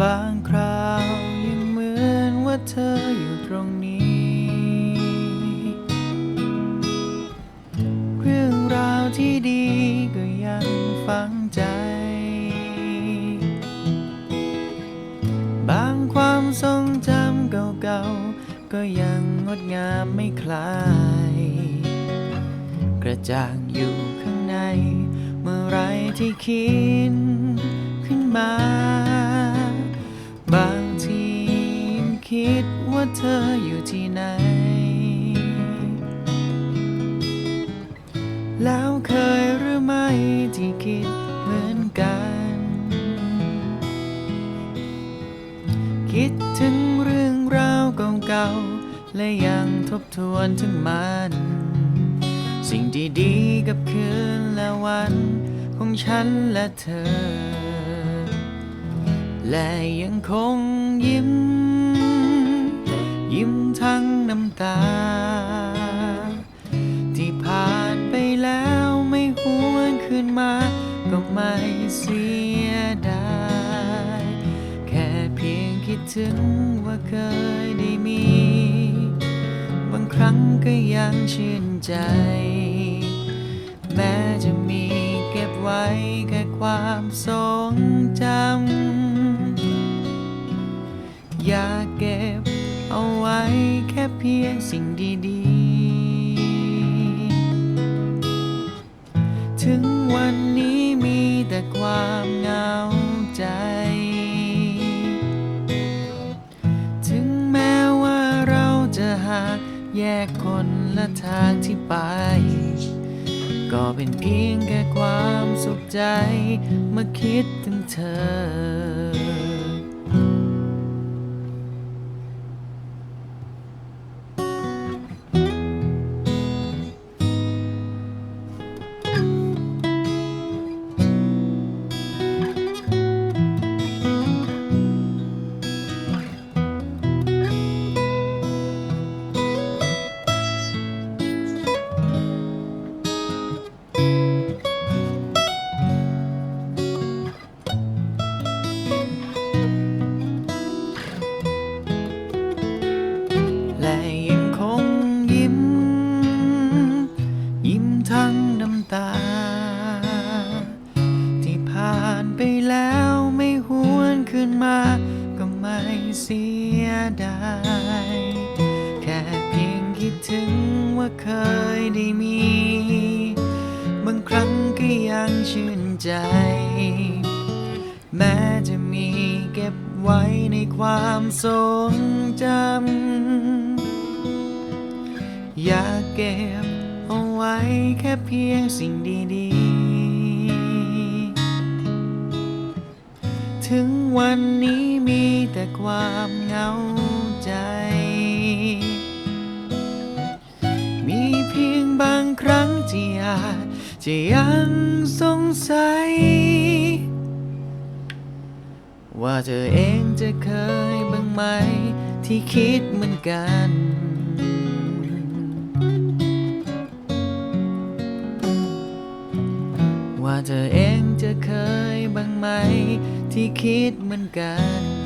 บางคราวยังเหมือนว่าเธออยู่ตรงนี้ เรื่องราวที่ดีก็ยังฝังใจ บางความทรงจำเก่าๆ ก็ยังงดงามไม่คลาย กระจ่างอยู่ข้างใน เมื่อไรที่คิดขึ้นมา คิดว่าเธออยู่ที่ไหน แล้วเคยหรือไม่ที่คิดเหมือนกัน คิดถึงเรื่องราวเก่าๆ และยังทบทวนถึงมัน สิ่งดีๆกับคืนและวันของฉันและเธอ และยังคงยิ้ม ยิ้มทั้งน้ำตา ที่ผ่านไปแล้วไม่หวนคืนมา ก็ไม่เสียดายแค่เพียงคิดถึงว่าเคยได้มี บางครั้งก็ยังชื่นใจ แม้จะมีเก็บไว้แค่ความทรงจำอย่า แค่เพียงสิ่งดีๆ ถึงวันนี้มีแต่ความเหงาใจ ถึงแม้ว่าเราจะหากแยกคนละทางที่ไป ก็เป็นเพียงแค่ความสุขใจเมื่อคิดถึงเธอ นคืนมาก็ไม่เสียดายแค่เพียงคิดถึงว่าเคยได้มี บางครั้งก็ยังชื่นใจ แม้จะมีเก็บไว้ในความทรงจำอย่าเก็บเอาไว้แค่เพียงสิ่งดีๆ ถึงวันนี้มีแต่ความเหงาใจ มีเพียงบางครั้งที่อาจจะยังสงสัย ว่าเธอเองจะเคยบ้างไหม ที่คิดเหมือนกันว่าเธอเองจะเคยบ้างไหม ที่คิดเหมือนกัน